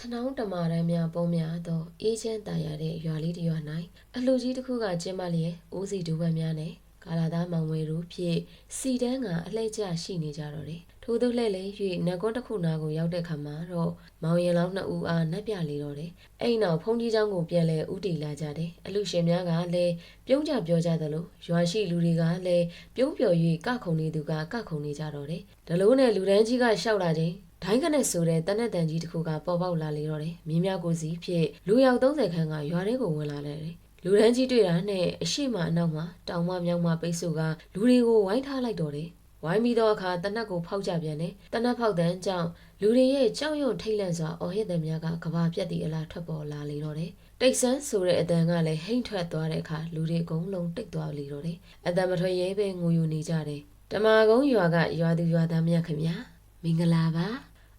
ထနောင်းတမာရန်များပုံများသောအေးချမ်းတာရတဲ့ရွာလေးတစ်ရွာ၌အလှကြီးတစ်ခုကကျင်းပလျက်အိုးစီဒူဘတ်များနဲ့ကာလာသားမောင်ဝဲတို့ဖြင့်စီတန်းကအလှည့်ကျရှိနေကြတော့တယ်ထို့သို့လှည့်လေ၍နတ်ကွန်းတစ်ခုနာကိုရောက်တဲ့ခါမှာတော့မောင်ရင်လောင်းနှစ်ဦးအားနတ်ပြလေတော့တယ်အဲ့နောက်ဖုန်ကြီးเจ้าကိုပြန်လဲဥတီလာကြတယ်အလူရှင်များကလည်းပြုံးကြပြောကြသလိုရွာရှိလူတွေကလည်းပြုံးပျော်၍ကခုန်နေသူကကခုန်နေကြတော့တယ်ဒလို့နဲ့လူတန်းကြီးကရှောက်လာခြင်း ဒိုင်းကနဲ့ဆိုတဲ့တနက်တန်ကြီးတစ်ခုကပေါ်ပေါက်လာလေတော့တယ်မြင်းများကိုစီဖြစ်လူရောက်30ခန်းကရွာထဲကိုဝင်လာတယ်လူတန်းကြီးတွေ့တာနဲ့အရှိမအနောက်မှာတောင်မမြောက်မပိတ်ဆို့ကလူတွေကိုဝိုင်းထားလိုက်တော့တယ်ဝိုင်းပြီးတော့အခါတနက်ကိုဖောက်ကြပြန်တယ်တနက်ဖောက်တဲ့ကြောင့်လူတွေရဲ့ကြောက်ရွံ့ထိတ်လန့်စွာအော်ဟစ်တဲ့များကကဘာပြက်တီအလားထွက်ပေါ်လာလေတော့တယ်တိတ်ဆန်းဆိုတဲ့အတန်ကလည်းဟိမ့်ထွက်သွားတဲ့အခါလူတွေအကုန်လုံးတိတ်သွားလေတော့တယ်အတန်မထွက်ရဲပဲငိုယူနေကြတယ်တမာကုန်းရွာကရွာသူရွာသားများခင်ဗျာမင်္ဂလာပါ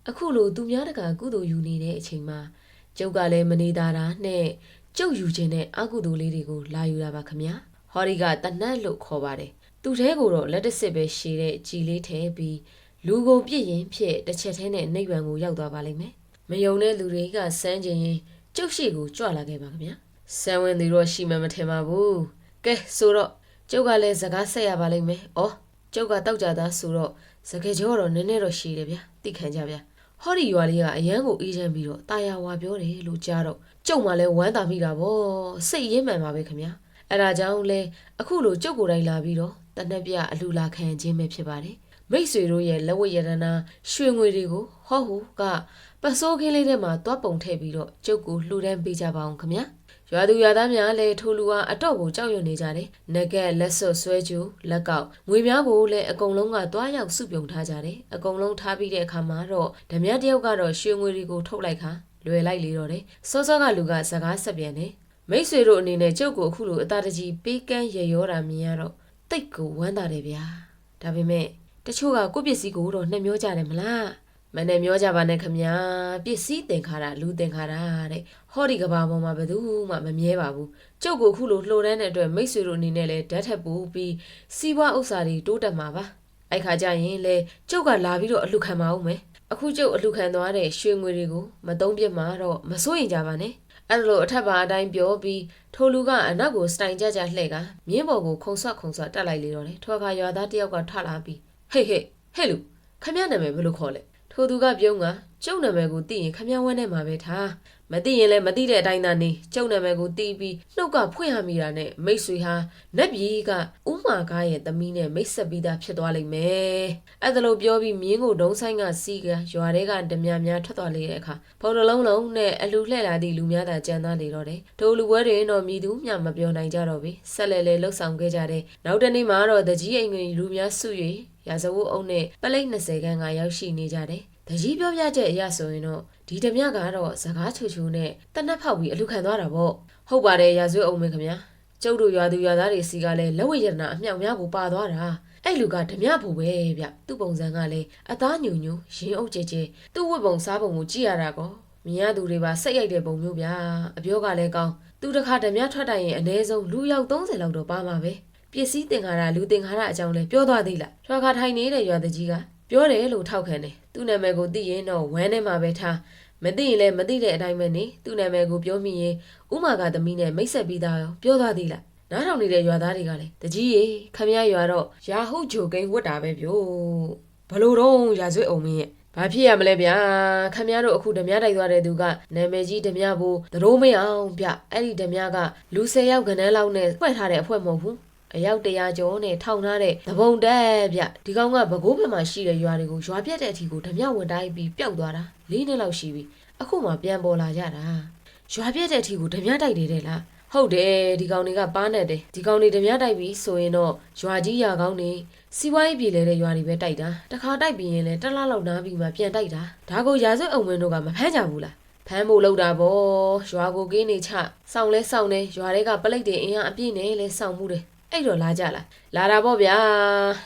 အခုလိုသူများတကာကုသိုလ်ယူနေတဲ့အချိန်မှာကျုပ်ကလည်းမနေတာတာနဲ့ကျုပ်ယူခြင်းနဲ့အကုသိုလ်လေးတွေကိုလာယူတာပါခမညာဟောဒီကတနတ်လို့ခေါ်ပါတယ်သူထဲကိုတော့လက်တစ်စစ်ပဲရှည်တဲ့ကြည်လေးထဲပြီးလူကိုပြစ်ရင်ဖြစ်တစ်ချက်ထဲနဲ့နိဗ္ဗာန်ကိုရောက်သွားပါလိမ့်မယ်မယုံတဲ့လူတွေကစမ်းကျင်ရင်ကျုပ်ရှိကိုကြွလာခဲ့ပါခမညာဆန်းဝင်သူတော့ရှိမှမထင်ပါဘူးကဲဆိုတော့ကျုပ်ကလည်းစကားဆက်ရပါလိမ့်မယ်ဩကျုပ်ကတောက်ကြသားဆိုတော့စကယ်ကြောတော့နည်းနည်းတော့ရှိတယ်ဗျာသိခံကြဗျာ ဟောဒီရွာလေးကအရန်ကိုအေးချမ်းပြီးတော့တာယာဝါပြောတယ်လို့ကြားတော့ကျုပ်မှလည်းဝမ်းသာမိတာဗောစိတ်ရင်းမှန်ပါပဲခင်ဗျာအဲ့ဒါကြောင့်လဲအခုလိုကျုပ်ကိုယ်တိုင်လာပြီးတော့တနက်ပြအလူလာခံခြင်းပဲဖြစ်ပါတယ်မိတ်ဆွေတို့ရဲ့လက်ဝတ်ရတနာရွှေငွေတွေကိုဟောဟူကပစိုးခင်းလေးထဲမှာတွားပုံထည့်ပြီးတော့ကျုပ်ကိုလှူဒန်းပေးကြပါအောင်ခင်ဗျာ ရွာသူရွာသားများလည်းထိုလူဟာအတော့ကိုကြောက်ရွံ့နေကြတယ်။နဂက်လက်စွပ်ဆွဲကျူလက်ကောက်ငွေများကိုလည်းအကုန်လုံးကတွားရောက်စုပြုံထားကြတယ်။အကုန်လုံးထားပြီးတဲ့အခါမှာတော့ဓမြတယောက်ကတော့ရွှေငွေတွေကိုထုတ်လိုက်ခါလွယ်လိုက်လေတော့တယ်။စောစောကလူကစကားဆက်ပြန်တယ်။မိတ်ဆွေတို့အနေနဲ့ကျုပ်ကိုအခုလိုအသားတကြီးပေးကမ်းရရောတာမြင်ရတော့တိတ်ကိုဝမ်းသာတယ်ဗျာ။ဒါပေမဲ့တချို့ကကိုယ့်ပစ္စည်းကိုတော့နှမျောကြတယ်မလား။ မနဲ့မျောကြပါနဲ့ခမညာပစ္စည်းတင်ခါတာလူတင်ခါတာတဲ့ဟောဒီကဘာပေါ်မှာဘယ်သူမှမမြဲပါဘူးကျုပ်ကိုခုလိုလှိုဒန်းတဲ့အတွက်မိတ်ဆွေတို့အနေနဲ့လည်းဓာတ်ထက်ပို့ပြီးစီးပွားဥစ္စာတွေတိုးတက်မှာပါအဲ့ခါကျရင်လေကျုပ်ကလာပြီးတော့အလှခံပါဦးမယ်အခုကျုပ်အလှခံသွားတဲ့ရွှေငွေတွေကိုမသုံးပြစ်မှာတော့မစိုးရင်ကြပါနဲ့အဲ့လိုအထက်ပါအတိုင်းပြောပြီးထိုလူကအနောက်ကိုစတိုင်ကြကြလှဲ့ကမြင်းပေါ်ကိုခုံဆွတ်ခုံဆွတ်တက်လိုက်လေတော့တယ်ထွာခါရွာသားတယောက်ကထလာပြီးဟေးဟေးဟဲ့လူခမရနာမည်ဘယ်လိုခေါ်လဲ ထိုသူကပြုံးကကျုပ်နာမည်ကိုသိရင်ခမည်းဝန်းထဲမှာပဲထားမသိရင်လည်းမသိတဲ့အတိုင်းသာနေကျုပ်နာမည်ကိုသိပြီးနှုတ်ကဖွင့်ရမိတာနဲ့မိတ်ဆွေဟာနတ်ပြည်ကဥမာကားရဲ့သမီးနဲ့မိတ်ဆက်ပြီးသားဖြစ်သွားလိမ့်မယ်အဲ့ဒါလို့ပြောပြီးမြင်းကိုဒုံဆိုင်ကစီးကရွာထဲကဓမြများထွက်သွားလေတဲ့အခါဖုံတလုံးလုံးနဲ့အလူလှဲ့လာသည့်လူများသာကြံသားလေတော့တယ်ဒိုလူပွဲတွေတော့မြည်သူမျှမပြောနိုင်ကြတော့ပြီဆက်လက်လဲလှုပ်ဆောင်ခဲ့ကြတယ်နောက်တနေ့မှာတော့တကြီးအိမ်ငွေလူများစု၍ရာဇဝတ်အုပ်နဲ့ပလိတ်20ခန်းကရောက်ရှိနေကြတယ် တကြီးပြောပြချက်အရဆိုရင်တော့ဒီဓမြကတော့စကားချူချူနဲ့တနက်ဖောက်ပြီးအလူခံသွားတာပေါ့ဟုတ်ပါတယ်ရာဇဝတ်အုပ်မင်းခင်ဗျာကျုပ်တို့ရွာသူရွာသားတွေစီကလည်းလက်ဝဲရတနာအမြောက်များကိုပါသွားတာအဲ့လူကဓမြဘူးပဲဗျသူ့ပုံစံကလည်းအသားညူညူရင်အုပ်ကျကျသူ့ဝတ်ပုံစားပုံကိုကြည့်ရတာကောမြင်ရသူတွေပါစိတ်ရိုက်တဲ့ပုံမျိုးဗျာအပြောကလည်းကောင်းသူတစ်ခါဓမြထွက်တိုင်ရင်အနည်းဆုံးလူရောက်30လောက်တော့ပါမှာပဲပစ္စည်းတင်ခါတာလူတင်ခါတာအကြောင်းလဲပြောသွားသေးလားထွာခါထိုင်နေတဲ့ရွာသူကြီးကပြောတယ်လို့ထောက်ခံတယ် သူ့နာမည်ကိုသိရင်တော့ဝမ်းထဲမှာပဲထားမသိရင်လည်းမသိတဲ့အတိုင်းပဲနေသူ့နာမည်ကိုပြောမိရင်ဥမာကသမီးနဲ့မိတ်ဆက်ပြီးသားရောပြောသွားသေးလားနားထောင်နေတဲ့ရွာသားတွေကလည်းတကြီးရေခမရရွာတော့ရာဟုတ်ဂျိုကိန်းဝတ်တာပဲပြို့ဘလို့တော့ရာဇွေအောင်မင်းရဲ့ဘာဖြစ်ရမလဲဗျာခမရတို့အခုဓမြတိုက်သွားတဲ့သူကနာမည်ကြီးဓမြဘူးသရိုးမရအောင်ဗျအဲ့ဒီဓမြကလူ၁၀ယောက်ခန်းန်းလောက်နဲ့ဖွဲ့ထားတဲ့အဖွဲ့မဟုတ်ဘူး အယောက်တရာကျော်နဲ့ထောင်ထားတဲ့သဘုံတက်ဗျဒီကောင်ကဘကိုးဘက်မှာရှိတဲ့ရွာတွေကိုရွာပြက်တဲ့အထီကိုဓမြဝင်တိုင်းပြီးပျောက်သွားတာလေးနှစ်လောက်ရှိပြီအခုမှပြန်ပေါ်လာကြတာရွာပြက်တဲ့အထီကိုဓမြတိုက်နေတယ်လားဟုတ်တယ်ဒီကောင်တွေကပါနေတယ်ဒီကောင်တွေဓမြတိုက်ပြီးဆိုရင်တော့ရွာကြီးရွာကောင်းနေစီးပွားရေးပြည်လဲတဲ့ရွာတွေပဲတိုက်တာတခါတိုက်ပြီးရင်လည်းတစ်လလောက်နားပြီးမှပြန်တိုက်တာဒါကိုရာဇဝတ်အုံမင်းတို့ကမဖမ်းကြဘူးလားဖမ်းဖို့လောက်တာပေါ့ရွာကိုကင်းနေချစောင်းလဲစောင်းနေရွာတွေကပလိတ်တွေအင်အားအပြည့်နဲ့လဲစောင်းမှုတယ် အဲ့တော့လာကြလားလာတာပေါ့ဗျာ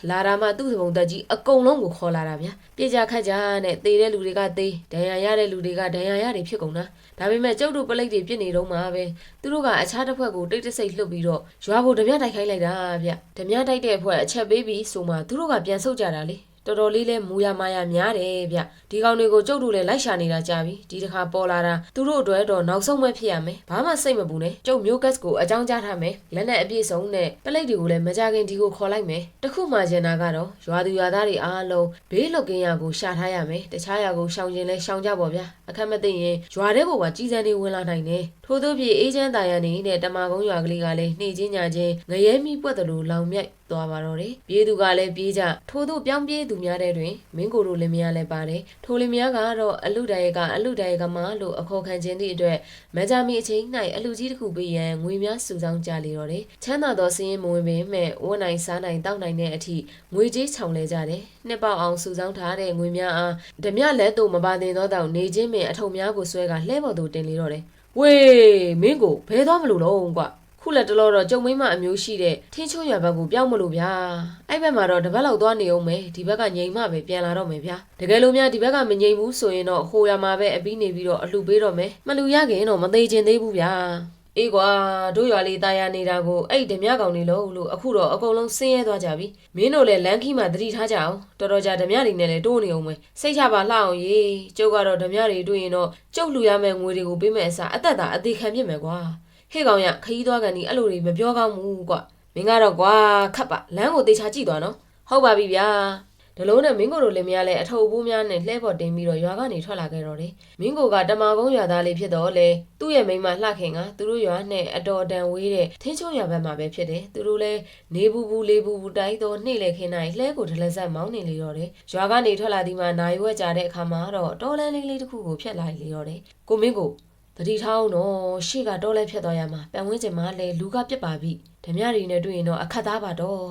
လာတာမှသူ့သဘုံတက်ကြီးအကုန်လုံးကိုခေါ်လာတာဗျာပြေကြခတ်ကြနဲ့သေတဲ့လူတွေကသေဒဏ်ရာရတဲ့လူတွေကဒဏ်ရာရတွေဖြစ်ကုန်တာဒါပေမဲ့ကျုပ်တို့ပလိတ်တွေပြစ်နေတော့မှာပဲသူတို့ကအခြားတစ်ဖက်ကိုတိတ်တဆိတ်လှုပ်ပြီးတော့ရွာကိုဓမြတိုက်ခိုင်းလိုက်တာဗျဓမြတိုက်တဲ့အဖွဲ့အချက်ပေးပြီးဆိုမှသူတို့ကပြန်ဆုတ်ကြတာလေ တော်တော်လေးလဲမူရမာရများတယ်ဗျဒီကောင်တွေကိုကျုပ်တို့လည်းလိုက်ရှာနေတာကြာပြီဒီတစ်ခါပေါ်လာတာသူတို့အတွက်တော့နောက်ဆုံးပဲဖြစ်ရမယ်ဘာမှစိတ်မပူနဲ့ကျုပ်မျိုးကတ်ကိုအကြောင်းကြားထားမယ်လက်နဲ့အပြည့်စုံနဲ့ပလိတ်တွေကိုလည်းမကြခင်ဒီကိုခေါ်လိုက်မယ်တခုမှကျင်တာကတော့ရွာသူရွာသားတွေအားလုံးဘေးလွတ်ကင်းရကိုရှာထားရမယ်တခြားရကိုရှောင်ကျင်လဲရှောင်ကြပါဗျာအခက်မသိရင်ရွာထဲကိုပါကြီးစံတွေဝင်လာနိုင်တယ်ထို့သောဖြင့်အေးချမ်းတာယာနေတဲ့တမာကုန်းရွာကလေးကလည်းနှိမ့်ချင်းညာချင်းငရဲမိပွက်တယ်လို့လောင်မြိုက်သွားပါတော့တယ်ပြေးသူကလည်းပြေးကြထို့သောပြောင်းပြေးသူများတဲ့တွင်မင်းကိုတို့လင်မယားလည်းပါတယ်ထိုလင်မယားကတော့အလူတရေကအလူတရေကမလို့အခေါ်ခံခြင်းသည့်အတွက်မန်ဂျာမီအချိန်၌အလူကြီးတစ်ခုပေးရန်ငွေများစုဆောင်းကြလေတော့တယ်ချမ်းသာသောစင်းရင်မဝင်ပင်မဲ့ဝတ်နိုင်စားနိုင်တောက်နိုင်တဲ့အထိငွေကြေးချောင်လဲကြတယ်နှစ်ပေါက်အောင်စုဆောင်းထားတဲ့ငွေများအားဓမြလက်တို့မပါတင်သောတောင်နေချင်းပင်အထုံများကိုဆွဲကလှဲပေါ်သို့တင်လေတော့တယ်ဝေးမင်းကိုဘဲသွားမလို့လုံးကွာ ခုလက်တလောတော့ကြုံမိမအမျိုးရှိတဲ့ထင်းချုံရွာဘက်ကိုပြောင်းမလို့ဗျာအဲ့ဘက်မှာတော့တပတ်လောက်သွားနေအောင်မယ်ဒီဘက်ကငြိမ်မှပဲပြန်လာတော့မယ်ဗျာတကယ်လို့များဒီဘက်ကမငြိမ်ဘူးဆိုရင်တော့ဟိုရွာမှာပဲအပြီးနေပြီးတော့အလှပေးတော့မယ်မလူရခင်တော့မသေးချင်သေးဘူးဗျာအေးကွာတို့ရွာလေးตายရနေတာကိုအဲ့ဓမြကောင်နေလို့လို့အခုတော့အကုန်လုံးဆင်းရဲသွားကြပြီမင်းတို့လည်းလမ်းခီးမှာသတိထားကြအောင်တော်တော်ကြာဓမြတွေနဲ့လည်းတိုးနေအောင်မယ်စိတ်ချပါလှအောင်ရေကျုပ်ကတော့ဓမြတွေတွေ့ရင်တော့ကျုပ်လူရမယ့်ငွေတွေကိုပေးမယ်အစားအသက်သာအသေးခံပြစ်မယ်ကွာ ဟေ့ကောင်ရခရီးသွားကန်ဒီအဲ့လိုတွေမပြောကောင်းဘူးကွမင်းကတော့ကွာခတ်ပါလမ်းကိုတေချာကြည့်သွားနော်ဟုတ်ပါပြီဗျာဒလုံးနဲ့မင်းကိုတို့လင်မယားလည်းအထုပ်ဘူးများနဲ့လှဲပေါ်တင်ပြီးတော့ရွာကနေထွက်လာခဲ့တော့တယ်မင်းကိုကတမာကုန်းရွာသားလေးဖြစ်တော့လေသူ့ရဲ့မိန်းမလှခင်ကသူတို့ရွာနဲ့အတော်တန်ဝေးတဲ့ထင်းချုံရွာဘက်မှာပဲဖြစ်တယ်သူတို့လည်းနေဘူးဘူးလေးဘူးဘူးတိုင်းတော့နှိမ့်လေခင်းနိုင်လှဲကိုဒလဆက်မောင်းနေလေတော့တယ်ရွာကနေထွက်လာဒီမှာနိုင်ဝဲကြတဲ့အခါမှာတော့တော်လန်းလေးလေးတစ်ခုကိုဖျက်လိုက်လေတော့တယ်ကိုမင်းကို တတိထောင်းတော့ရှေ့ကတော့လဲဖြတ်သွားရမှာပတ်ဝန်းကျင်မှာလဲလူကပြက်ပါပြီဓမြရီနဲ့တွေ့ရင်တော့အခက်သားပါတော့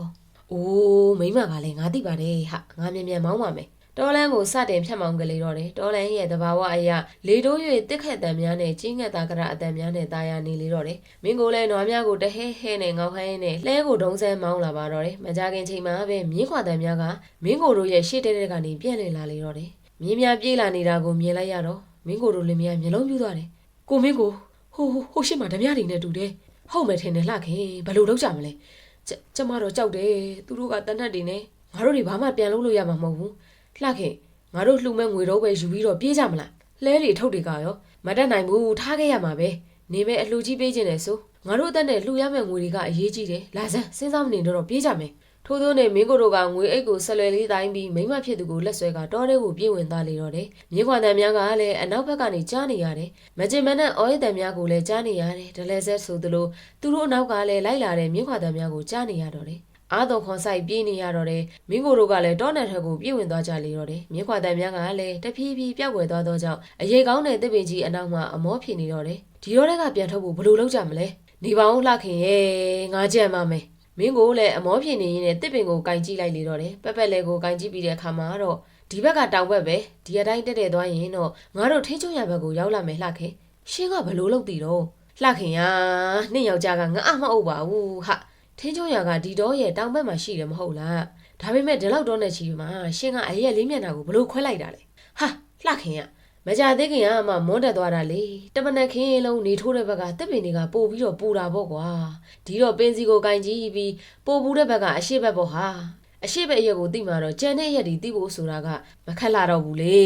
အိုးမိမကလည်းငါသိပါတယ်ဟာငါမြန်မြန်မောင်းပါမယ်တော်လန်းကိုစတင်ဖြတ်မောင်းကလေးတော့တယ်တော်လန်းရဲ့တဘာဝအရာလေတိုး၍တစ်ခက်တံများနဲ့ကြီးငတ်တာကရအတံများနဲ့တာယာနေလေတော့တယ်မင်းကိုလည်းနွားများကိုတဟဲဟဲနဲ့ငေါက်ဟဲနဲ့လှဲကိုဒုံစဲမောင်းလာပါတော့တယ်မကြခင်ချိန်မှာပဲမြင်းခွာတံများကမင်းကိုတို့ရဲ့ရှေ့တဲတဲကနေပြန့်လည်လာလေတော့တယ်မြင်းများပြေးလာနေတာကိုမြင်လိုက်ရတော့မင်းကိုတို့လည်းများမျက်လုံးပြူသွားတယ် ကိုမင်းကိုဟိုဟိုဟိုရှိမှဓမြတွေနဲ့တူတယ်ဟုတ်မယ်ထင်တယ်လှခင်ဘယ်လိုလုပ်ကြမလဲကျကျမတော့ကြောက်တယ်သူတို့ကတနတ်တွေနဲ့ငါတို့တွေဘာမှပြန်လုပ်လို့ရမှာမဟုတ်ဘူးလှခင်ငါတို့လှူမဲ့ငွေတော့ပဲယူပြီးတော့ပြေးကြမလားလဲတွေထုတ်တွေကရောမတက်နိုင်ဘူးထားခဲ့ရမှာပဲနေမဲ့အလှူကြီးပေးခြင်းနဲ့ဆိုငါတို့အသက်နဲ့လှူရမယ့်ငွေတွေကအရေးကြီးတယ်လာစမ်းစဉ်းစားမနေတော့တော့ပြေးကြမယ် ထို့သောနဲ့မင်းကိုတို့ကငွေအိတ်ကိုဆက်လွယ်လေးတိုင်းပြီးမိမဖြစ်သူကိုလက်ဆွဲကတောထဲကိုပြေးဝင်သွားလေတော့တယ်။မြေခွာတန်များကလည်းအနောက်ဘက်ကနေကြားနေရတယ်။မကျင်မနဲ့အော်ရတန်များကိုလည်းကြားနေရတယ်။ဒလဲဆက်ဆိုသလိုသူတို့အနောက်ကလည်းလိုက်လာတဲ့မြေခွာတန်များကိုကြားနေရတော့တယ်။အားတော်ခွန်ဆိုင်ပြေးနေရတော့တယ်။မင်းကိုတို့ကလည်းတောနယ်ထက်ကိုပြေးဝင်သွားကြလေတော့တယ်။မြေခွာတန်များကလည်းတဖြည်းဖြည်းပြောက်ွယ်သွားသောကြောင့်အရေးကောင်းတဲ့တစ်ပင်ကြီးအနောက်မှာအမောဖြစ်နေတော့တယ်။ဒီတော့တက်ကပြန်ထုတ်ဖို့ဘယ်လိုလုပ်ကြမလဲ။နေပါအောင်လှခင်ရဲ့ငါကြံပါမယ်။ မင်းကိုလည်းအမောဖြစ်နေရင်လည်းတစ်ပင်ကိုကင်ကြည့်လိုက်လေတော့တယ်ပက်ပက်လဲကိုကင်ကြည့်ပြီးတဲ့အခါမှာတော့ဒီဘက်ကတောင်ဘက်ပဲဒီအတိုင်းတက်တက်သွားရင်တော့ငါတို့ထင်းချုံရဘက်ကိုရောက်လာမယ်လှခင်ရှင်းကဘလို့လုပ်တည်တော့လှခင်ယာနှစ်ယောက်ျားကငါအမဟုတ်ပါဘူးဟာထင်းချုံရကဒီတော့ရဲ့တောင်ဘက်မှာရှိတယ်မဟုတ်လားဒါပေမဲ့ဒီလောက်တော့နဲ့ချီမှာရှင်းကအရက်လေးမျက်နှာကိုဘလို့ခွဲလိုက်တာလဲဟာလှခင်ယာ မကြသေးခင်ကမှမွန်းတက်သွားတာလေတမနက်ခင်းလုံးနေထိုးတဲ့ဘက်ကတစ်ပင်တွေကပို့ပြီးတော့ပူတာပေါ့ကွာဒီတော့ပင်စီကိုကင်ကြည့်ပြီးပို့ပူတဲ့ဘက်ကအရှိဘက်ပေါ့ဟာအရှိဘက်အရက်ကိုတိမှတော့ကြံတဲ့ရက်တွေတိဖို့ဆိုတာကမခက်လာတော့ဘူးလေ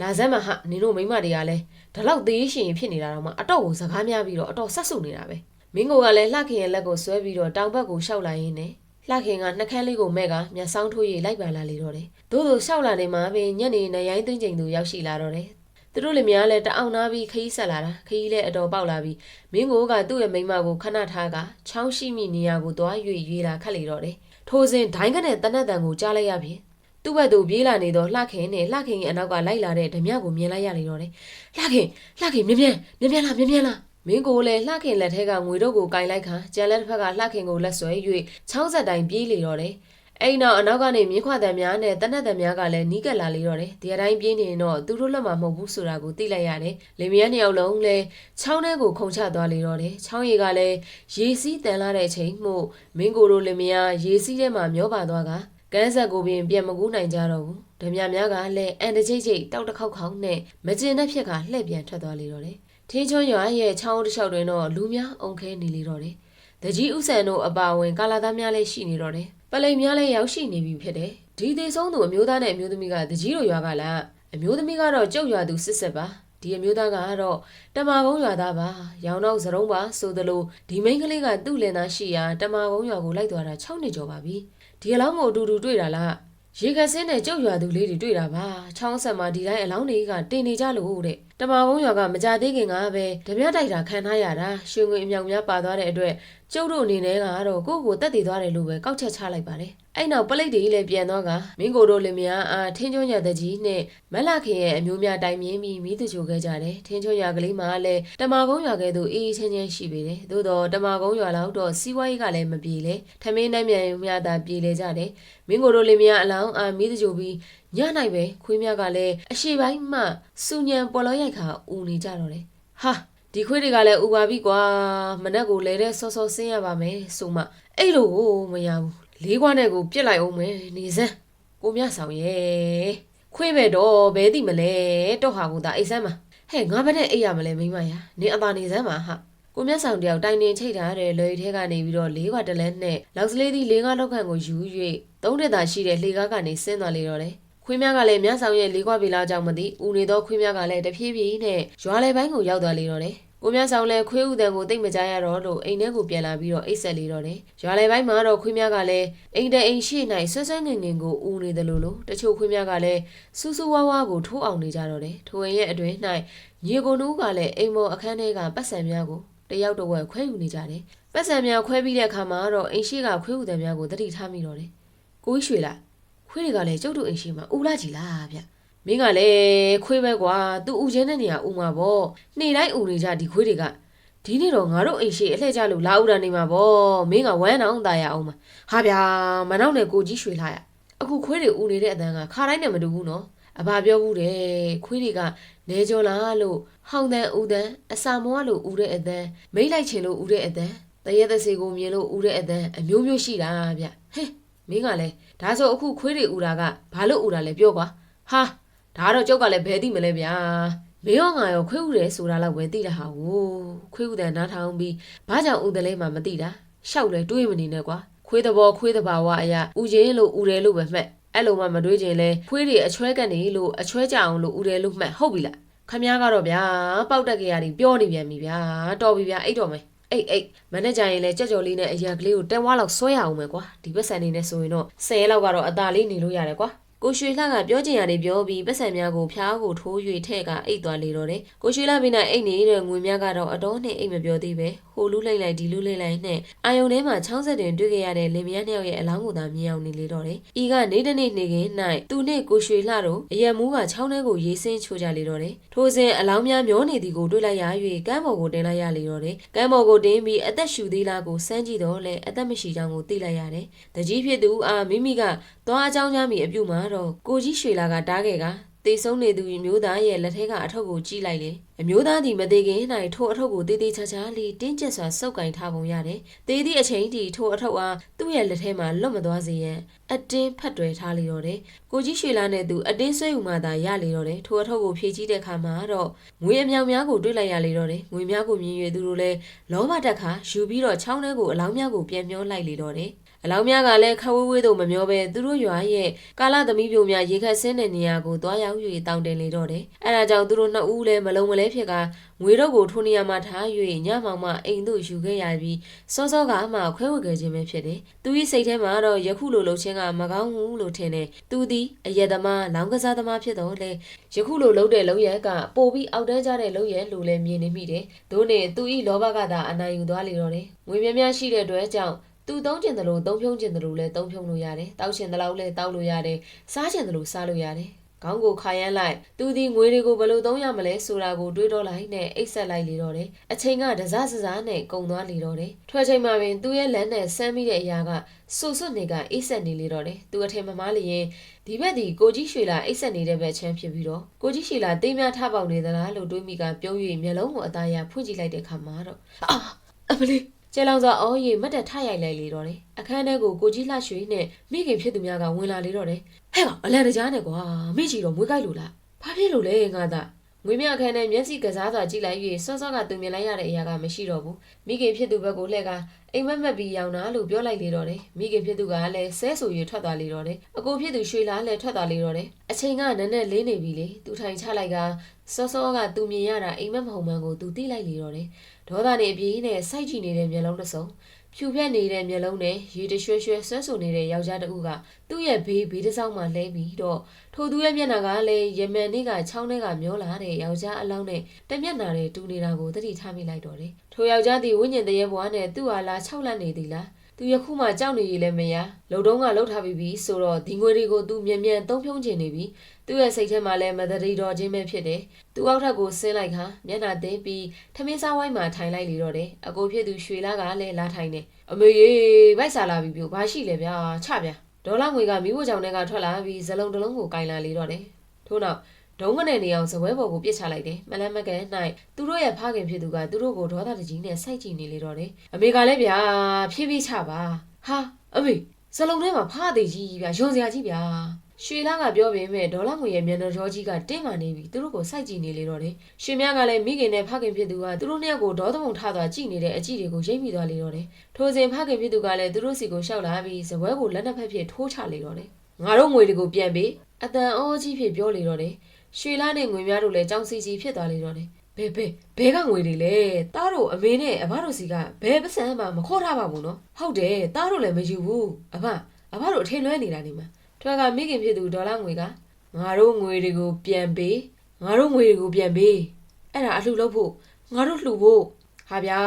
လာစမ်းမဟာနင်တို့မိမတွေကလည်းဒီလောက်သေးရှင်ဖြစ်နေတာတော့မှအတော့ကိုစကားများပြီးတော့အတော့ဆက်ဆုပ်နေတာပဲမင်းကိုကလည်းလှခင်ရဲ့လက်ကိုဆွဲပြီးတော့တောင်ဘက်ကိုရှောက်လာရင်းနဲ့ လှခင်ကနှကန်းလေးကိုမဲ့ကမျက်စောင်းထိုး၍လိုက်ပါလာလေတော့တယ်။သို့သောရှောက်လာနေမှာပင်ညနေနဲ့ရိုင်းသွင်းချိန်သူရောက်ရှိလာတော့တယ်။သူတို့လည်းများလဲတအောင်နာပြီးခရီးဆက်လာတာခရီးလည်းအတော်ပေါက်လာပြီးမင်းကိုကသူ့ရဲ့မိန်းမကိုခဏထားကချောင်းရှိမိနေရာကိုသွား၍ရွေးလာခတ်လေတော့တယ်။ထိုစဉ်ဒိုင်းကနဲ့တနတ်တန်ကိုကြားလိုက်ရဖြင့်သူ့ဘက်သို့ပြေးလာနေတော့လှခင်နဲ့လှခင်ရဲ့အနောက်ကလိုက်လာတဲ့ဓမြကိုမြင်လိုက်ရလေတော့တယ်။လှခင်လှခင်မြင်မြန်မြင်မြန်လားမြင်မြန်လား မင်းကိုလည်းလှခင်လက်ထဲကငွေတော့ကိုကင်လိုက်ခါကျန်လက်တစ်ဖက်ကလှခင်ကိုလက်ဆွဲ၍ချောင်းဆက်တိုင်းပြေးလေတော့တယ်။အဲ့နောက်အနောက်ကနေမြင်းခွာတံများနဲ့တနက်တံများကလည်းနီးကပ်လာလေတော့တယ်။ဒီအတိုင်းပြေးနေရင်တော့သူတို့လက်မှာမဟုတ်ဘူးဆိုတာကိုသိလိုက်ရတယ်။လင်မယားနှစ်ယောက်လုံးလည်းချောင်းထဲကိုခုန်ချသွားလေတော့တယ်။ချောင်းရီကလည်းရေစီးတန်လာတဲ့အချိန်မှုမင်းကိုတို့လင်မယားရေစီးထဲမှာမျောပါသွားကကန်းဆက်ကိုပင်ပြန်မကူးနိုင်ကြတော့ဘူး။ဓမြများကလည်းအန်တချိတ်ချိတ်တောက်တစ်ခေါက်ခေါက်နဲ့မကျင်တဲ့ဖြစ်ကလှည့်ပြန်ထွက်သွားလေတော့တယ်။ ထင်းချွန်းရွာရဲ့ချောင်းတစ်လျှောက်တွင်တော့လူများအုံခဲနေလေတော့တယ်။တကြီးဥဆန်တို့အပါဝင်ကာလာသားများလည်းရှိနေတော့တယ်။ပပလိမ်များလည်းရောက်ရှိနေပြီဖြစ်တယ်ဒီသေးဆုံးသူအမျိုးသားနဲ့အမျိုးသမီးကတကြီးတို့ရွာကလားအမျိုးသမီးကတော့ကျုပ်ရွာသူစစ်စစ်ပါဒီအမျိုးသားကတော့တမာကုန်းရွာသားပါရောင်တော့စရုံးပါဆိုသလိုဒီမိန်းကလေးကသူ့လင်သားရှိရာတမာကုန်းရွာကိုလိုက်သွားတာ6နှစ်ကျော်ပါပြီဒီအလောင်းကိုအတူတူတွေ့တာလားရေကစင်းနဲ့ကျုပ်ရွာသူလေးတွေတွေ့တာပါချောင်းဆက်မှာဒီတိုင်းအလောင်းတွေကတင်နေကြလို့တဲ့တမာကုန်းရွာကမကြသေးခင်ကပဲဓမြတိုက်တာခံထားရတာရွှေငွေအမြောင်များပါသွားတဲ့အတွက်ကျုပ်တို့အနေနဲ့ကတော့ကိုယ့်ကိုတက်တည်သွားတယ်လို့ပဲကောက်ချက်ချလိုက်ပါတယ်အဲ့နောက်ပလိတ်တွေလည်းပြန်တော့ကမင်းကိုတို့လင်မယားအားထင်းချွန်းရတဲ့ကြီးနဲ့မက်လာခင်ရဲ့အမျိုးများတိုင်မြင်းပြီးမိသူချိုခဲ့ကြတယ်ထင်းချွန်းရကလေးမှလည်းတမာကုန်းရွာကဲ့သို့အေးအေးချမ်းချမ်းရှိပေတယ်သို့တော့တမာကုန်းရွာလောက်တော့စီးပွားရေးကလည်းမပြေလေထမင်းနှမ်းမြန်မြတာပြေလေကြတယ်မင်းကိုတို့လင်မယားအလောင်းအာမိသူချိုပြီး ညနိုင်ပဲခွေးမြကလည်းအရှိပိုင်းမှစူညံပေါ်လောရိုက်ခါဦးနေကြတော့တယ်ဟာဒီခွေးတွေကလည်းဥပါပြီကွာမနက်ကိုလဲတဲ့စောစောဆင်းရပါမယ်ဆိုမှအဲ့လိုကိုမရဘူးလေးခွားနဲ့ကိုပြစ်လိုက်အောင်မယ်နေစမ်းကိုမြဆောင်ရဲ့ခွေးပဲတော့ဘဲတိမလဲတော့ဟာကူတာအိတ်ဆမ်းပါဟဲ့ငါဘယ်နဲ့အိတ်ရမလဲမိမရနင်အသာနေစမ်းပါဟာကိုမြတ်ဆောင်တယောက်တိုင်တင်ချိတ်ထားတဲ့လွယ်ထဲကနေပြီးတော့လေးခွာတလဲနဲ့လောက်စလေးသီးလေးကားလောက်ခန့်ကိုယူ၍သုံးတက်သာရှိတဲ့လှေကားကနေဆင်းသွားလေတော့တယ် ခွေးများကလည်းမြတ်ဆောင်ရဲ့လေးခွာပြီလားကြောင့်မသိဦးနေသောခွေးများကလည်းတဖြည်းဖြည်းနဲ့ရွာလေပိုင်းကိုရောက်သွားလေတော့တယ်ကိုမြတ်ဆောင်လည်းခွေးဥတန်ကိုတိတ်မကြရတော့လို့အိမ်ထဲကိုပြန်လာပြီးတော့အိတ်ဆက်လေတော့တယ်ရွာလေပိုင်းမှာတော့ခွေးများကလည်းအိမ်တဲ့အိမ်ရှိ၌ဆွဆွငင်ငင်ကိုဦးနေတယ်လို့လို့တချို့ခွေးများကလည်းစူးစူးဝါးဝါကိုထိုးအောင်နေကြတော့တယ်ထိုအိမ်ရဲ့အတွင်း၌ညီကိုနှူးကလည်းအိမ်မော်အခန်းထဲကပတ်စံများကိုတယောက်တော့ဝက်ခွဲယူနေကြတယ်ပတ်စံများခွဲပြီးတဲ့အခါမှာတော့အိမ်ရှိကခွေးဥတန်များကိုတတိထားမိတော့တယ်ကိုကြီးရွှေလား ခွေးတွေကလည်းကျုပ်တို့အိမ်ရှိမှာဦးလာကြည်လားဗျမင်းကလည်းခွေးပဲကွာသူဦးချင်းတဲ့နေရာဦးမှာပေါ့နေ့တိုင်းဦးနေကြဒီခွေးတွေကဒီနေ့တော့ငါတို့အိမ်ရှိအလှည့်ကြလို့လာဦးတာနေမှာပေါ့မင်းကဝမ်းအောင်ตายရအောင်မှာဟာဗျာမနောက်နဲ့ကိုကြီးရွှေလာရအခုခွေးတွေဦးနေတဲ့အတန်းကခါတိုင်းနဲ့မတူဘူးနော်အဘပြောဘူးတယ်ခွေးတွေကနေကြော်လာလို့ဟောင်းတန်းဦးတန်းအစာမောလို့ဦးတဲ့အတန်းမိတ်လိုက်ချင်လို့ဦးတဲ့အတန်းတရက်သစီကိုမြင်လို့ဦးတဲ့အတန်းအမျိုးမျိုးရှိတာဗျဟဲ့ မင်းကလည်းဒါဆိုအခုခွေးတွေဦးတာကဘာလို့ဦးတာလဲပြောကွာဟာဒါတော့ကျုပ်ကလည်းဘယ်သိမလဲဗျာမင်းရောငါရောခွေးဦးတယ်ဆိုတာတော့ပဲသိတာဟာကိုခွေးဦးတယ်နားထောင်ပြီးဘာကြောင့်ဦးတယ်လဲမှမသိတာရှောက်လဲတွေးမနေနဲ့ကွာခွေးတဘောခွေးတဘာဝအရာဦးချင်းလို့ဦးတယ်လို့ပဲမှတ်အဲ့လိုမှမတွေးခြင်းလဲခွေးတွေအချွဲကနေလို့အချွဲကြအောင်လို့ဦးတယ်လို့မှတ်ဟုတ်ပြီလားခမ ्या ကတော့ဗျာပေါက်တက်ကရတွေပြောနေပြန်ပြီဗျာတော်ပြီဗျာအိတ်တော်မယ် အိတ်အိတ်မနေ့ကျရင်လဲကြော့ကြော်လေးနဲ့အရာကလေးကိုတန်ဝါလောက်ဆွဲရအောင်မယ်ကွာဒီပတ်စံနေနဲ့ဆိုရင်တော့10ရက်လောက်ကတော့အသာလေးနေလို့ရတယ်ကွာကိုရွှေလှကပြောချင်ရတယ်ပြောပြီးပတ်စံများကိုဖျားကိုထိုး၍ထဲ့ကအိတ်သွားလေတော့တယ်ကိုရွှေလှမိနိုင်အိတ်နေတဲ့ငွေများကတော့အတော်နဲ့အိတ်မပြောသေးပဲ ဟိုလူးလိုက်လိုက်ဒီလူးလိုက်လိုက်နဲ့အာယုံထဲမှာချောင်းဆက်တွင်တွေ့ခဲ့ရတဲ့လင်မယားနှစ်ယောက်ရဲ့အလောင်းကိုသာမြင်အောင်နေလေတော့တယ်ဤကနေတနေ့နေခင်း၌သူနှင့်ကိုရွှေလှတို့အရက်မူးကချောင်းထဲကိုရေးဆင်းချိုးကြလေတော့တယ်ထိုစဉ်အလောင်းများမျောနေသည်ကိုတွေ့လိုက်ရ၍ကမ်းပေါ်ကိုတင်လိုက်ရလေတော့တယ်ကမ်းပေါ်ကိုတင်ပြီးအသက်ရှူသေးလားကိုစမ်းကြည့်တော့လဲအသက်မရှိကြောင်းကိုသိလိုက်ရတယ်တကြီးဖြစ်သူအားမိမိကသွားအကြောင်းကြားမိအပြုမှာတော့ကိုကြီးရွှေလာကတားခဲ့က တေဆုံးနေသူမျိုးသားရဲ့လက်ထဲကအထုပ်ကိုကြည့်လိုက်လေအမျိုးသားသည်မသေးခင်၌ထိုအထုပ်ကိုတေးသေးချာချာလေးတင်းကျပ်စွာစုပ်ကင်ထားပုံရတယ်တေးသည့်အချိန်ထိထိုအထုပ်အားသူ့ရဲ့လက်ထဲမှာလွတ်မသွားစေရန်အတင်းဖတ်တွယ်ထားလေတော့တယ်ကိုကြီးရွှေလာနဲ့သူအတင်းဆွဲယူမှသာရလေတော့တယ်ထိုအထုပ်ကိုဖြည့်ကြည့်တဲ့အခါမှာတော့ငွေအမြောင်များကိုတွေ့လိုက်ရလေတော့တယ်ငွေများကိုမြင်၍သူတို့လည်းလောဘတက်ခါယူပြီးတော့ချောင်းထဲကိုအလောင်းများကိုပြန်မျောလိုက်လေတော့တယ် အလောင်းများကလည်းခဝေးဝေးတို့မမျောပဲသူတို့ရွာရဲ့ကာလသမီးပြိုများရေခတ်ဆင်းတဲ့နေရာကိုသွားရောက်၍တောင်းတင်လေတော့တယ်။အဲဒါကြောင့်သူတို့နှစ်ဦးလည်းမလုံးမလဲဖြစ်ကငွေတော့ကိုထိုနေရာမှာထား၍ညမောင်မှအိမ်သို့ယူခဲ့ရပြီးစောစောကမှခွဲဝေခဲ့ခြင်းပဲဖြစ်တယ်။သူ၏စိတ်ထဲမှာတော့ယခုလိုလှုပ်ခြင်းကမကောင်းဘူးလို့ထင်တယ်။သူသည်အယက်သမားလောင်းကစားသမားဖြစ်တော့လေယခုလိုလှုပ်တဲ့လှုပ်ရက်ကပိုပြီးအောက်တန်းကြတဲ့လှုပ်ရက်လို့လည်းမြင်နေမိတယ်။သို့နဲ့သူ၏လောဘကသာအနိုင်ယူသွားလေတော့တယ်။ငွေများများရှိတဲ့အတွက်ကြောင့် သူသုံးကျင်တယ်လို့သုံးဖြုံးကျင်တယ်လို့လည်းသုံးဖြုံးလို့ရတယ်။တောက်ကျင်တယ်လို့လည်းတောက်လို့ရတယ်။စားကျင်တယ်လို့စားလို့ရတယ်။ခေါင်းကိုခါရမ်းလိုက်သူဒီငွေတွေကိုဘယ်လိုသုံးရမလဲဆိုတာကိုတွေးတော့လိုက်နဲ့အိတ်ဆက်လိုက်လေတော့တယ်။အချိန်ကဒဇစစားနဲ့ကုံသွားလေတော့တယ်။ထွက်ချိန်မှာပင်သူ့ရဲ့လမ်းနဲ့ဆမ်းမိတဲ့အရာကဆူဆွတ်နေကအိတ်ဆက်နေလေတော့တယ်။သူအထင်မမားလျင်ဒီဘက်ဒီကိုကြီးရွှေလာအိတ်ဆက်နေတဲ့ဘက်ချမ်းဖြစ်ပြီးတော့ကိုကြီးရွှေလာတိမ်များထပေါက်နေသလားလို့တွေးမိကပြုံး၍မျက်လုံးကိုအသားရဖွင့်ကြည့်လိုက်တဲ့အခါမှာတော့အာအမလေး ကျဲလောင်စွာအော်ရီမတ်တက်ထရိုက်လိုက်လေတော့တယ်အခန်းထဲကိုကိုကြီးလှရွှေနဲ့မိခင်ဖြစ်သူများကဝင်လာလေတော့တယ်ဟဲ့ကောင်အလန်တကြားနဲ့ကွာမိချီတော့မွေးကြိုက်လို့လားဘာဖြစ်လို့လဲငါသား ငွေမြအခန်းနဲ့မျက်စိကစားစွာကြည့်လိုက်၍စောစောကသူမြင်လိုက်ရတဲ့အရာကမရှိတော့ဘူးမိခင်ဖြစ်သူဘက်ကိုလှည့်ကအိမ်မက်မက်ပြီးရောင်တာလို့ပြောလိုက်လေတော့တယ်မိခင်ဖြစ်သူကလည်းဆဲဆူ၍ထွက်သွားလေတော့တယ်အကိုဖြစ်သူရွှေလားလည်းထွက်သွားလေတော့တယ်အချိန်ကနည်းနည်းလေးနေပြီလေသူထိုင်ချလိုက်ကစောစောကသူမြင်ရတာအိမ်မက်မဟုတ်မှန်ကိုသူသိလိုက်လေတော့တယ်ဒေါသနဲ့အပြေးနဲ့စိုက်ကြည့်နေတဲ့မျက်လုံးတစ်စုံ ဖြူဖြက်နေတဲ့မျက်လုံးနဲ့ရေတရွှဲရွှဲဆွဲဆူနေတဲ့ယောက်ျားတစ်ဦးကသူ့ရဲ့ဘေးဘေးတစ်စောင်းမှလဲပြီးတော့ထိုသူရဲ့မျက်နှာကလည်းယမန်နေ့ကချောင်းထဲကမျောလာတဲ့ယောက်ျားအလောင်းနဲ့တမျက်နှာနဲ့တူနေတာကိုသတိထားမိလိုက်တော့တယ်။ထိုယောက်ျားသည်ဝိညာဉ်တရေဘွားနဲ့သူ့ဟာလာ၆လက်နေသည်လား။သူယခုမှကြောက်နေရည်လည်းမရ။လုံတုံးကလှုပ်ထားပြီးပြီဆိုတော့ဒီငွေတွေကိုသူမြန်မြန်သုံးဖြုံးချင်နေပြီ။ သူ့ရဲ့စိတ်ထဲမှာလည်းမတရီတော်ခြင်းပဲဖြစ်တယ်။သူအောက်ထပ်ကိုဆင်းလိုက်ခါမျက်နှာသိမ်းပြီးထမင်းစားဝိုင်းမှာထိုင်လိုက်လေတော့တယ်။အကိုဖြစ်သူရွှေလာကလည်းလာထိုင်တယ်။အမေရေဗိုက်စားလာပြီပြိုဘာရှိလဲဗျာချဗျာဒေါ်လာငွေကမိဖို့ကြောင့်တွေကထွက်လာပြီးဇလုံးတစ်လုံးကိုကင်လာလေတော့တယ်။ထို့နောက်ဒုံးကနေနေအောင်ဇပွဲပေါ်ကိုပြစ်ချလိုက်တယ်။မလန်းမကန်၌သူတို့ရဲ့ဖခင်ဖြစ်သူကသူတို့ကိုဒေါသတကြီးနဲ့စိုက်ကြည့်နေလေတော့တယ်။အမေကလည်းဗျာဖြည်းဖြည်းချပါ။ဟာအမေဇလုံးထဲမှာဖားသေးကြီးဗျာယွန်စရာကြီးဗျာ။ ရွှေလာကပြောပေမဲ့ဒေါ်လာငွေရဲ့မျက်နှာကြောကြီးကတင်းမာနေပြီသူတို့ကိုစိုက်ကြည့်နေလေတော့တယ်။ရွှေမြကလည်းမိခင်နဲ့ဖခင်ဖြစ်သူကသူတို့နှစ်ယောက်ကိုဒေါသမုံထသွားကြည့်နေတဲ့အကြည့်တွေကိုရိပ်မိသွားလေတော့တယ်။ထိုစဉ်ဖခင်ဖြစ်သူကလည်းသူတို့စီကိုရှောက်လာပြီးဇပွဲကိုလက်နှစ်ဖက်ဖြစ်ထိုးချလေတော့တယ်။ငါတို့ငွေတွေကိုပြန်ပေးအတန်အောကြီးဖြစ်ပြောလေတော့တယ်။ရွှေလာနဲ့ငွေများတို့လည်းကြောင်စီစီဖြစ်သွားလေတော့တယ်ဘဲဘဲဘဲကငွေတွေလဲတားတို့အမေနဲ့အဘတို့စီကဘဲပစံမှမခေါ်ထားပါဘူးနော်ဟုတ်တယ်တားတို့လည်းမယူဘူးအဘအဘတို့အထင်လွဲနေတာနေမှာ ထွက်ကမိခင်ဖြစ်သူဒေါ်လာငွေကငါတို့ငွေတွေကိုပြန်ပေးငါတို့ငွေတွေကိုပြန်ပေးအဲ့ဒါအလှလုပ်ဖို့ငါတို့လှူဖို့ဟာဗျာ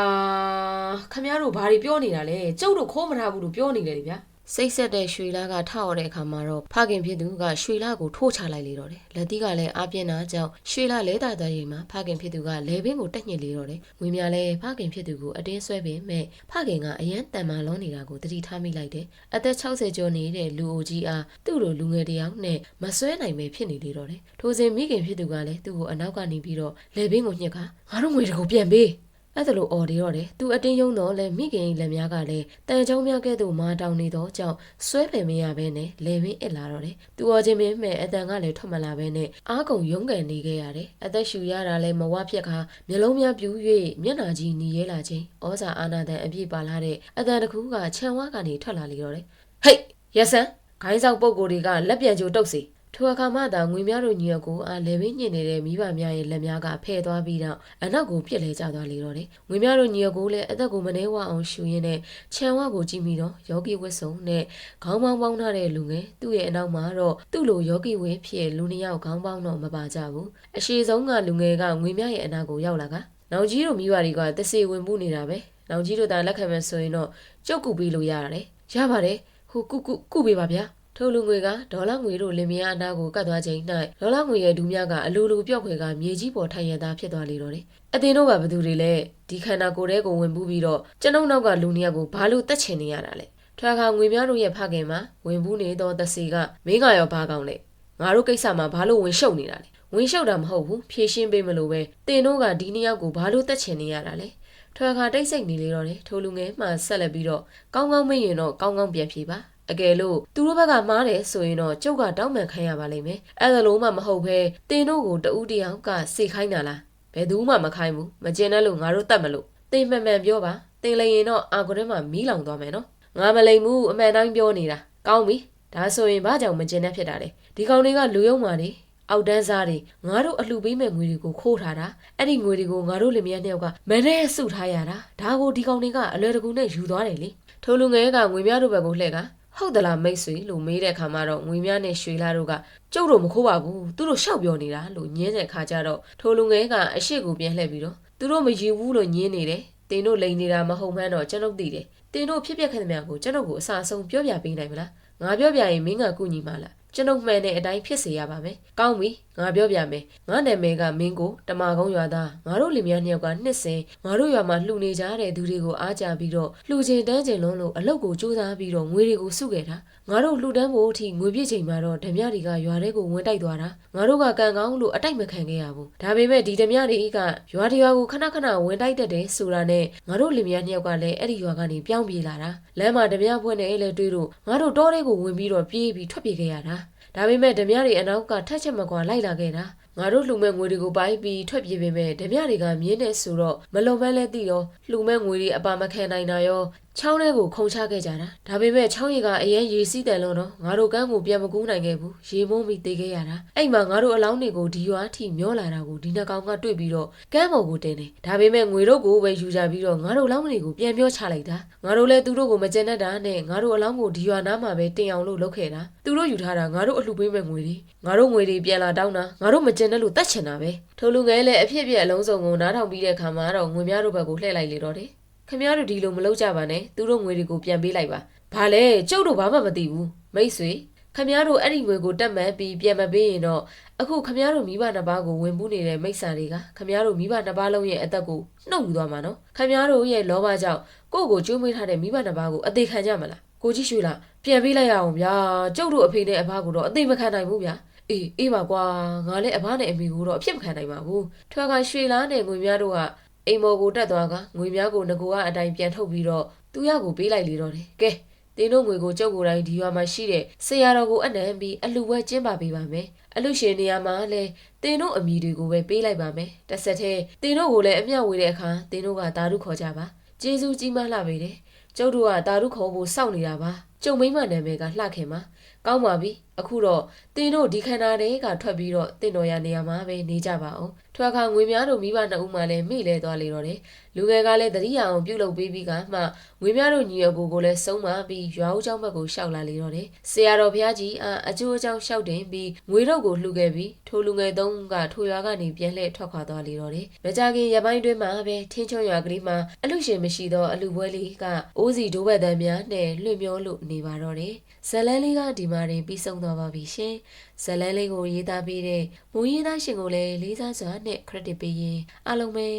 ခမရတို့ဘာတွေပြောနေတာလဲကျုပ်တို့ခိုးမထားဘူးလို့ပြောနေတယ်လေဗျာ စိတ်ဆက်တဲ့ရွှေလာကထောက်ရတဲ့အခါမှာတော့ဖခင်ဖြစ်သူကရွှေလာကိုထိုးချလိုက်လေတော့တယ်လက်သီးကလည်းအားပြင်းတာကြောင့်ရွှေလာလဲတာတဲ့ရင်မှာဖခင်ဖြစ်သူကလဲဘင်းကိုတက်ညှစ်လေတော့တယ်ငွေမြလည်းဖခင်ဖြစ်သူကိုအတင်းဆွဲပင်မဲ့ဖခင်ကအရန်တန်မာလုံးနေတာကိုတတိထားမိလိုက်တယ်အသက်60ကျော်နေတဲ့လူအိုကြီးအားသူ့လိုလူငယ်တစ်ယောက်နဲ့မဆွဲနိုင်ပဲဖြစ်နေလေတော့တယ်ထိုစဉ်မိခင်ဖြစ်သူကလည်းသူ့ကိုအနောက်ကနေပြီးတော့လဲဘင်းကိုညှစ်ခါငါတို့ငွေတွေကိုပြန်ပေး အဲ့ဒါလိုအော်ဒီတော့တယ်သူအတင်းယုံတော့လဲမိခင်လက်များကလည်းတန်ချောင်းများကဲ့သို့မာတောင်နေတော့ကြောင့်ဆွဲဖယ်မရဘဲနဲ့လေပင်အစ်လာတော့တယ်သူော်ချင်းမင်းမဲ့အတန်ကလည်းထွက်မလာဘဲနဲ့အားကုန်ရုန်းကန်နေခဲ့ရတယ်အသက်ရှူရတာလည်းမဝဖြစ်ခါမျက်လုံးများပြူး၍မျက်နာကြီးหนีရဲလာခြင်းဩဇာအာနာတန်အပြည့်ပါလာတဲ့အတန်တစ်ခုကခြံဝါကနေထွက်လာလေတော့တယ်ဟိတ်ရဆန်ခိုင်းဆောင်ပုံကိုယ်တွေကလက်ပြန်ကြိုတုတ်စီ ထိုအခါမှသာငွေများတို့ညီအကိုအားလေပင်ညင်နေတဲ့မိဘများရဲ့လက်များကဖဲ့သွားပြီးတော့အနောက်ကိုပြစ်လဲကျသွားလေတော့တယ်။ငွေများတို့ညီအကိုလည်းအသက်ကိုမနှဲဝအောင်ရှူရင်းနဲ့ခြံဝကိုကြည့်ပြီးတော့ယောဂီဝတ်စုံနဲ့ခေါင်းပေါင်းပေါင်းထားတဲ့လူငယ်သူ့ရဲ့အနောက်မှာတော့သူ့လိုယောဂီဝတ်ဖြစ်လူနှစ်ယောက်ခေါင်းပေါင်းတော့မပါကြဘူး။အရှိဆုံးကလူငယ်ကငွေများရဲ့အနောက်ကိုရောက်လာကနောင်ကြီးတို့မိဘတွေကတစေဝင်ပူးနေတာပဲ။နောင်ကြီးတို့သာလက်ခံမယ်ဆိုရင်တော့ကြုတ်ကူပြီးလို့ရတယ်။ရပါတယ်။ဟိုကုကုကုပေးပါဗျာ။ ထိုလူငွေကဒေါ်လာငွေတို့လင်မယားအနာကိုကတ်သွားချိန်၌ဒေါ်လာငွေရဲ့ဒူးများကအလိုလိုပြော့ခွေကမြေကြီးပေါ်ထိုင်ရသားဖြစ်သွားလေတော့တယ်။အတင်းတို့ကဘသူတွေလဲဒီခန္ဓာကိုယ်ထဲကိုဝင်ပူးပြီးတော့ကျွန်ုပ်နောက်ကလူနှစ်ယောက်ကိုဘာလို့တက်ချင်နေရတာလဲ။ထွာခါငွေများတို့ရဲ့ဖခင်မှာဝင်ပူးနေသောသစီကမင်းကရောဘာကောင်းလဲ။ငါတို့ကိစ္စမှာဘာလို့ဝင်ရှုပ်နေတာလဲ။ဝင်ရှုပ်တာမဟုတ်ဘူးဖြည့်ရှင်းပေးမလို့ပဲတင်တို့ကဒီနှစ်ယောက်ကိုဘာလို့တက်ချင်နေရတာလဲ။ထွာခါတိတ်ဆိတ်နေလေတော့တယ်ထိုလူငယ်မှဆက်လက်ပြီးတော့ကောင်းကောင်းမရင်တော့ကောင်းကောင်းပြန်ဖြေပါ အကယ်လို့သူတို့ဘက်ကမားတယ်ဆိုရင်တော့ကျုပ်ကတောင်းပန်ခိုင်းရပါလိမ့်မယ်အဲ့ဒါလို့မှမဟုတ်ဘဲတင်တို့ကိုတဦးတယောက်ကစေခိုင်းတာလားဘယ်သူမှမခိုင်းဘူးမကျင်တဲ့လို့ငါတို့တတ်မလို့တင်မှန်မှန်ပြောပါတင်လည်းရင်တော့အာကိုထဲမှာမီးလောင်သွားမယ်နော်ငါမလိမ်ဘူးအမှန်တိုင်းပြောနေတာကောင်းပြီဒါဆိုရင်ဘာကြောင့်မကျင်တဲ့ဖြစ်တာလဲဒီကောင်တွေကလူယုံမာနေအောက်တန်းစားတွေငါတို့အလှပေးမဲ့ငွေတွေကိုခိုးထားတာအဲ့ဒီငွေတွေကိုငါတို့လင်မယားနှစ်ယောက်ကမနဲ့စုထားရတာဒါကိုဒီကောင်တွေကအလွယ်တကူနဲ့ယူသွားတယ်လေထိုလူငယ်ကငွေများတို့ဘက်ကိုလှည့်က ဟုတ်သလားမိတ်ဆွေလို့မေးတဲ့အခါမှာတော့ငွေများနဲ့ရွှေလာတို့ကကျုပ်တို့မခိုးပါဘူးသူတို့ရှောက်ပြောနေတာလို့ညင်းတဲ့အခါကျတော့ထိုလူငယ်ကအရှိကိုပြန်လှည့်ပြီးတော့သူတို့မယူဘူးလို့ညင်းနေတယ်တင်တို့လိန်နေတာမဟုတ်မှန်းတော့ကျွန်ုပ်သိတယ်တင်တို့ဖြစ်ပျက်ခဲ့တဲ့မြတ်ကိုကျွန်ုပ်ကိုအစာအဆုံးပြောပြပေးနိုင်မလားငါပြောပြရင်မင်းကကုညီမလား ကျွန်ုပ်မှန်တဲ့အတိုင်းဖြစ်စေရပါမယ်။ကောင်းပြီငါပြောပြမယ်။ငါနာမည်ကမင်းကိုတမကုန်းရွာသားငါတို့လင်မယားနှစ်ယောက်ကနှစ်စဉ်ငါတို့ရွာမှာလှူနေကြတဲ့သူတွေကိုအားကြပြီးတော့လှူခြင်းတန်းခြင်းလုံးလို့အလုတ်ကိုစူးစမ်းပြီးတော့ငွေတွေကိုစုခဲ့တာငါတို့လှူဒန်းဖို့အထိငွေပြည့်ချိန်မှာတော့ဓမြတွေကရွာထဲကိုဝင်တိုက်သွားတာငါတို့ကကံကောင်းလို့အတိုက်မခံခဲ့ရဘူးဒါပေမဲ့ဒီဓမြတွေကရွာတရွာကိုခဏခဏဝင်တိုက်တတ်တယ်ဆိုတာနဲ့ငါတို့လင်မယားနှစ်ယောက်ကလည်းအဲ့ဒီရွာကနေပြောင်းပြေးလာတာလမ်းမှာဓမြဖွဲ့နဲ့လည်းတွေ့လို့ငါတို့တောထဲကိုဝင်ပြီးတော့ပြေးပြီးထွက်ပြေးခဲ့ရတာ ဒါပေမဲ့ဓမြတွေအနောက်ကထက်ချက်မကွာလိုက်လာခဲ့တာငငါတို့လှူမဲ့ငွေတွေကိုပိုင်းပြီးထွက်ပြေးပေမဲ့ဓမြတွေကမြင်းနေဆိုတော့မလုံမန်းလဲသိတော့လှူမဲ့ငွေတွေအပါမခံနိုင်တာရော ချောင်းထဲကိုခုန်ချခဲ့ကြတာဒါပေမဲ့ချောင်းရီကအရင်ရေစီးတယ်လို့တော့ငါတို့ကန်းကိုပြန်မကူးနိုင်ခဲ့ဘူးရေမုံပြီးတေးခဲ့ရတာအဲ့မှာငါတို့အလောင်းတွေကိုဒီရွာထိမျောလာတာကိုဒီနှကောင်ကတွေ့ပြီးတော့ကန်းပေါ်ကိုတင်တယ်ဒါပေမဲ့ငွေတို့ကိုပဲယူကြပြီးတော့ငါတို့အလောင်းတွေကိုပြန်မျောချလိုက်တာငါတို့လည်းသူတို့ကိုမကျင်တတ်တာနဲ့ငါတို့အလောင်းကိုဒီရွာနားမှာပဲတင်အောင်လို့လုပ်ခဲ့တာသူတို့ယူထားတာငါတို့အလှပေးမဲ့ငွေတွေငါတို့ငွေတွေပြန်လာတောင်းတာငါတို့မကျင်တဲ့လို့တတ်ချင်တာပဲထိုလူငယ်လည်းအဖြစ်အပျက်အလုံးစုံကိုနားထောင်ပြီးတဲ့အခါမှာတော့ငွေများတို့ဘက်ကိုလှည့်လိုက်လေတော့တယ် ခမရတို့ဒီလိုမလုပ်ကြပါနဲ့သူတို့ငွေတွေကိုပြန်ပေးလိုက်ပါဘာလဲကျုပ်တို့ဘာမှမသိဘူးမိတ်ဆွေခမရတို့အဲ့ဒီငွေကိုတက်မှန်ပြီးပြန်မပေးရင်တော့အခုခမရတို့မိဘနှစ်ပါးကိုဝင်ပူးနေတဲ့မိစ္ဆာတွေကခမရတို့မိဘနှစ်ပါးလုံးရဲ့အသက်ကိုနှုတ်ယူသွားမှာနော်ခမရတို့ရဲ့လောဘကြောင့်ကိုယ့်ကိုကြိုးမိထားတဲ့မိဘနှစ်ပါးကိုအသေးခံကြမလားကိုကြီးရွှေလားပြန်ပေးလိုက်ရအောင်ဗျာကျုပ်တို့အဖေနဲ့အဖကိုတော့အသေးမခံနိုင်ဘူးဗျာအေးအေးပါကွာငါလည်းအဘနဲ့အမေကိုတော့အဖြစ်မခံနိုင်ပါဘူးထွက်ကရွှေလားနဲ့ငွေများတို့က အိမ်မော်ကိုတက်သွားကငွေများကိုငကိုကအတိုင်းပြန်ထုတ်ပြီးတော့သူရကိုပေးလိုက်လေတော့တယ်ကဲတင်းတို့ငွေကိုကျုပ်ကိုယ်တိုင်ဒီရွာမှာရှိတဲ့ဆရာတော်ကိုအနံပြီးအလှဝဲကျင်းပါပေးပါမယ်အလှရှင်နေရာမှာလည်းတင်းတို့အမိတွေကိုပဲပေးလိုက်ပါမယ်တစ်ဆက်တည်းတင်းတို့ကိုလည်းအမျှဝေတဲ့အခါတင်းတို့ကဓာတုခေါ်ကြပါကျေးဇူးကြီးမားလှပေတယ်ကျုပ်တို့ကဓာတုခေါ်ဖို့စောင့်နေတာပါကျုံမိမ့်မနာမည်ကလှခင်ပါ ကောင်းပါပြီအခုတော့တင်တို့ဒီခန္ဓာတွေကထွက်ပြီးတော့တင်တော်ရနေရာမှာပဲနေကြပါအောင်ထွက်ခါငွေများတို့မိဘနှစ်ဦးမှလည်းမိလဲသွားလေတော့တယ်လူငယ်ကလည်းတတိယအောင်ပြုတ်လုပ်ပေးပြီးကမှငွေများတို့ညီအကိုကိုလည်းဆုံးမပြီးရွာဦးကျောင်းဘက်ကိုရှောက်လာလေတော့တယ်ဆရာတော်ဘုရားကြီးအားအကျိုးအကြောင်းရှောက်တင်ပြီးငွေတော့ကိုလှူခဲ့ပြီးထိုလူငယ်သုံးဦးကထိုရွာကနေပြန်လှည့်ထွက်ခွာသွားလေတော့တယ်မကြခင်ရပိုင်းတွင်းမှာပဲထင်းချုံရွာကလေးမှာအလူရှင်မရှိသောအလူပွဲလေးကအိုးစီဒိုးဘက်တန်းများနဲ့လွင့်မျောလို့နေပါတော့တယ် ဇလန်းလေးကဒီမှာတင်ပြီးဆုံးသွားပါပြီရှင်ဇလန်းလေးကိုရေးသားပေးတဲ့မူရေးသားရှင်ကိုလည်းလေးစားစွာနဲ့ credit ပေးရင်အားလုံးပဲ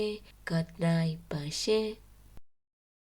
good night ပါရှင်